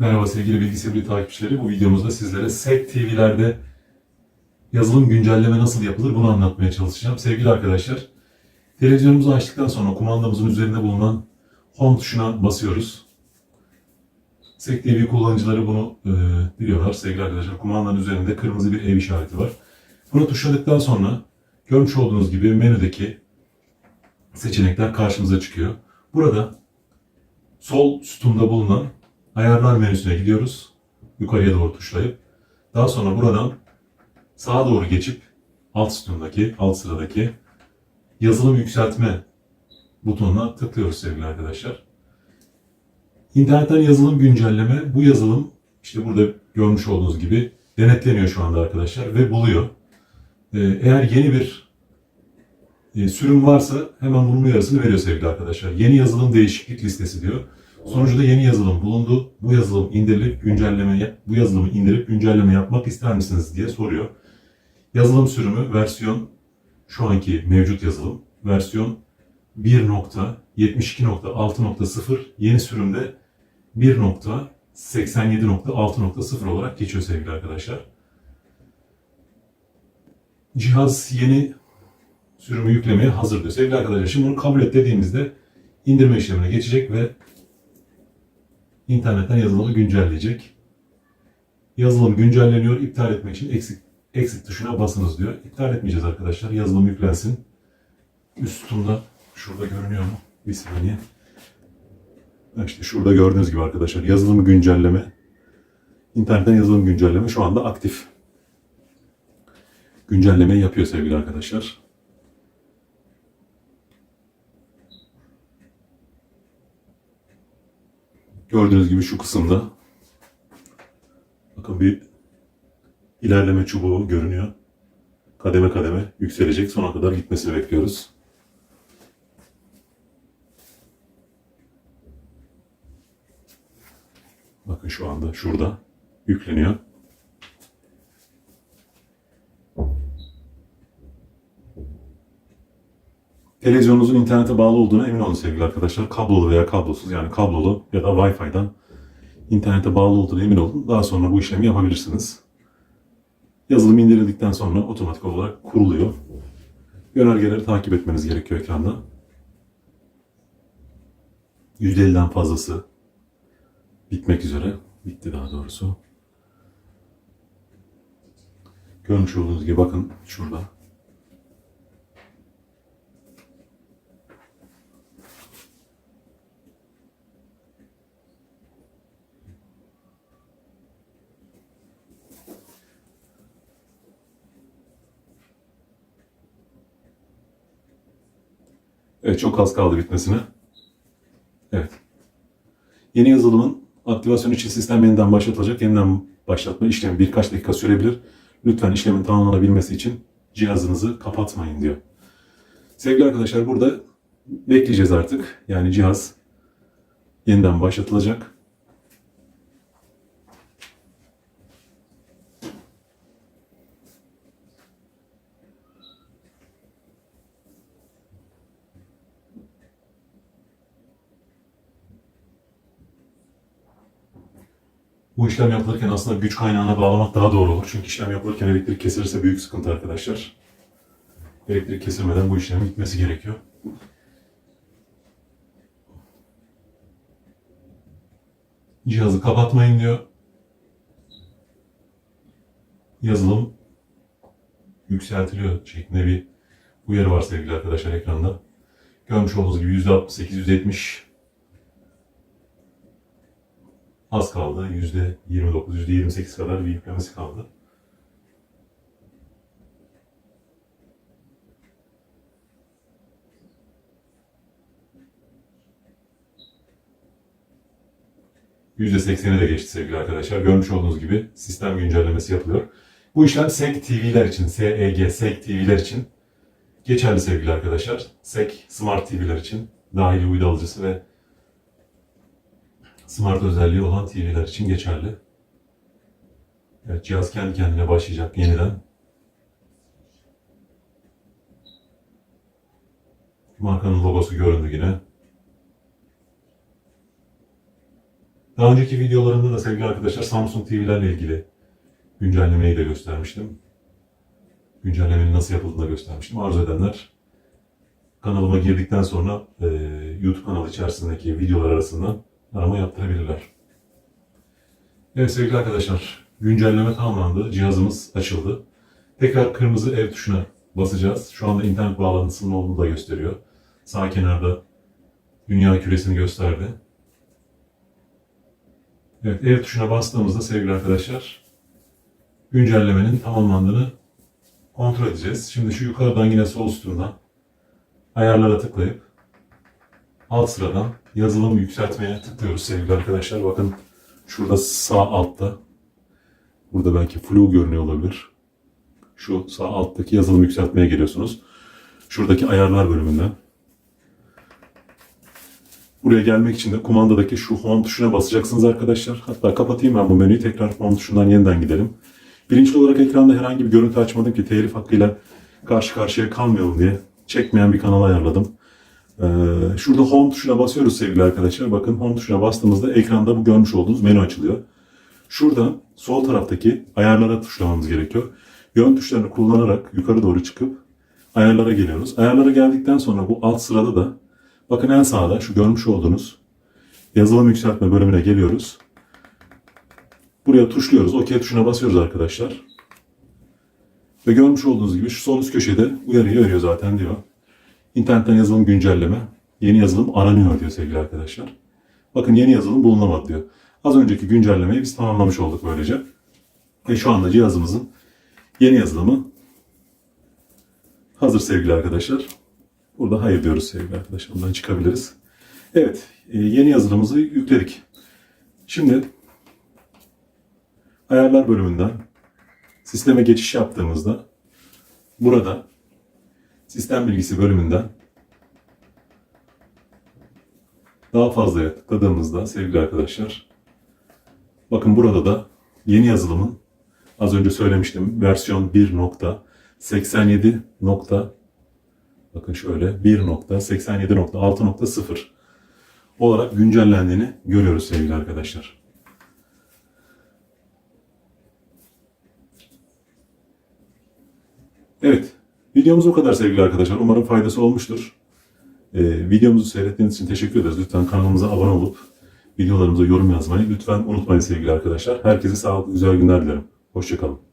Merhaba sevgili bilgisayarı takipçileri. Bu videomuzda sizlere SEC TV'lerde yazılım güncelleme nasıl yapılır bunu anlatmaya çalışacağım. Sevgili arkadaşlar, televizyonumuzu açtıktan sonra kumandamızın üzerinde bulunan Home tuşuna basıyoruz. SEC TV kullanıcıları bunu e, biliyorlar sevgili arkadaşlar. Kumandanın üzerinde kırmızı bir ev işareti var. Bunu tuşladıktan sonra görmüş olduğunuz gibi menüdeki seçenekler karşımıza çıkıyor. Burada sol sütunda bulunan ayarlar menüsüne gidiyoruz. Yukarıya doğru tuşlayıp daha sonra buradan sağa doğru geçip alt sütundaki, alt sıradaki yazılım yükseltme butonuna tıklıyoruz sevgili arkadaşlar. İnternetten yazılım güncelleme. Bu yazılım işte burada görmüş olduğunuz gibi denetleniyor şu anda arkadaşlar ve buluyor. Ee, Eğer yeni bir e, sürüm varsa hemen bunun uyarısını veriyor sevgili arkadaşlar. Yeni yazılım değişiklik listesi diyor. Sonucuda yeni yazılım bulundu. Bu yazılım indirilip güncelleme bu yazılımı indirip güncelleme yapmak ister misiniz diye soruyor. Yazılım sürümü versiyon şu anki mevcut yazılım versiyon 1.72.6.0 yeni sürümde 1.87.6.0 olarak geçiyor sevgili arkadaşlar. Cihaz yeni sürümü yüklemeye hazır diyor. Sevgili arkadaşlar şimdi bunu kabul et dediğimizde indirme işlemine geçecek ve internetten yazılımı güncelleyecek. Yazılım güncelleniyor. İptal etmek için eksik exit tuşuna basınız diyor. İptal etmeyeceğiz arkadaşlar. Yazılım yüklensin. Üstünde şurada görünüyor mu? Bir saniye. İşte şurada gördüğünüz gibi arkadaşlar yazılım güncelleme internetten yazılım güncelleme şu anda aktif. Güncelleme yapıyor sevgili arkadaşlar. Gördüğünüz gibi şu kısımda bakın bir ilerleme çubuğu görünüyor. Kademe kademe yükselecek. Sona kadar gitmesini bekliyoruz. Bakın şu anda şurada yükleniyor. Televizyonunuzun internete bağlı olduğuna emin olun sevgili arkadaşlar. Kablolu veya kablosuz yani kablolu ya da Wi-Fi'den internete bağlı olduğuna emin olun. Daha sonra bu işlemi yapabilirsiniz. Yazılım indirildikten sonra otomatik olarak kuruluyor. Yönergeleri takip etmeniz gerekiyor ekranda. %50'den fazlası bitmek üzere. Bitti daha doğrusu. Görmüş olduğunuz gibi bakın şurada. Evet çok az kaldı bitmesine. Evet. Yeni yazılımın aktivasyon için sistem yeniden başlatılacak. Yeniden başlatma işlemi birkaç dakika sürebilir. Lütfen işlemin tamamlanabilmesi için cihazınızı kapatmayın diyor. Sevgili arkadaşlar burada bekleyeceğiz artık. Yani cihaz yeniden başlatılacak. Bu işlem yapılırken aslında güç kaynağına bağlamak daha doğru olur. Çünkü işlem yapılırken elektrik kesilirse büyük sıkıntı arkadaşlar. Elektrik kesilmeden bu işlemin gitmesi gerekiyor. Cihazı kapatmayın diyor. Yazılım yükseltiliyor şeklinde bir uyarı var sevgili arkadaşlar ekranda. Görmüş olduğunuz gibi %68-%70 az kaldı. %29, %28 kadar bir yüklemesi kaldı. %80'e de geçti sevgili arkadaşlar. Görmüş olduğunuz gibi sistem güncellemesi yapılıyor. Bu işlem SEG TV'ler için, SEG, SEG TV'ler için geçerli sevgili arkadaşlar. SEG Smart TV'ler için dahili uydu alıcısı ve smart özelliği olan TV'ler için geçerli. Evet, cihaz kendi kendine başlayacak yeniden. Markanın logosu göründü yine. Daha önceki videolarımda da sevgili arkadaşlar Samsung TV'lerle ilgili güncellemeyi de göstermiştim. Güncellemenin nasıl yapıldığını da göstermiştim. Arzu edenler kanalıma girdikten sonra e, YouTube kanalı içerisindeki videolar arasından arama yaptırabilirler. Evet sevgili arkadaşlar, güncelleme tamamlandı. Cihazımız açıldı. Tekrar kırmızı ev tuşuna basacağız. Şu anda internet bağlantısının olduğunu da gösteriyor. Sağ kenarda dünya küresini gösterdi. Evet, ev tuşuna bastığımızda sevgili arkadaşlar, güncellemenin tamamlandığını kontrol edeceğiz. Şimdi şu yukarıdan yine sol sütundan ayarlara tıklayıp alt sıradan yazılım yükseltmeye tıklıyoruz sevgili arkadaşlar. Bakın şurada sağ altta burada belki flu görünüyor olabilir. Şu sağ alttaki yazılım yükseltmeye geliyorsunuz. Şuradaki ayarlar bölümünden. Buraya gelmek için de kumandadaki şu home tuşuna basacaksınız arkadaşlar. Hatta kapatayım ben bu menüyü. Tekrar home tuşundan yeniden gidelim. Bilinçli olarak ekranda herhangi bir görüntü açmadım ki telif hakkıyla karşı karşıya kalmayalım diye. Çekmeyen bir kanal ayarladım. Ee, şurada home tuşuna basıyoruz sevgili arkadaşlar. Bakın home tuşuna bastığımızda ekranda bu görmüş olduğunuz menü açılıyor. Şurada sol taraftaki ayarlara tuşlamamız gerekiyor. Yön tuşlarını kullanarak yukarı doğru çıkıp ayarlara geliyoruz. Ayarlara geldikten sonra bu alt sırada da bakın en sağda şu görmüş olduğunuz yazılım yükseltme bölümüne geliyoruz. Buraya tuşluyoruz. OK tuşuna basıyoruz arkadaşlar. Ve görmüş olduğunuz gibi şu sol üst köşede uyarıyı veriyor zaten diyor. İnternetten yazılım güncelleme. Yeni yazılım aranıyor diyor sevgili arkadaşlar. Bakın yeni yazılım bulunamadı diyor. Az önceki güncellemeyi biz tamamlamış olduk böylece. Ve şu anda cihazımızın yeni yazılımı hazır sevgili arkadaşlar. Burada hayır diyoruz sevgili arkadaşlar. Bundan çıkabiliriz. Evet, e, yeni yazılımımızı yükledik. Şimdi ayarlar bölümünden sisteme geçiş yaptığımızda burada sistem bilgisi bölümünden daha fazlaya tıkladığımızda sevgili arkadaşlar bakın burada da yeni yazılımın az önce söylemiştim versiyon 1.87. nokta- bakın şöyle 1.87.6.0 olarak güncellendiğini görüyoruz sevgili arkadaşlar. Evet, videomuz o kadar sevgili arkadaşlar. Umarım faydası olmuştur. Ee, videomuzu seyrettiğiniz için teşekkür ederiz. Lütfen kanalımıza abone olup videolarımıza yorum yazmayı lütfen unutmayın sevgili arkadaşlar. Herkese sağlıklı güzel günler dilerim. Hoşçakalın.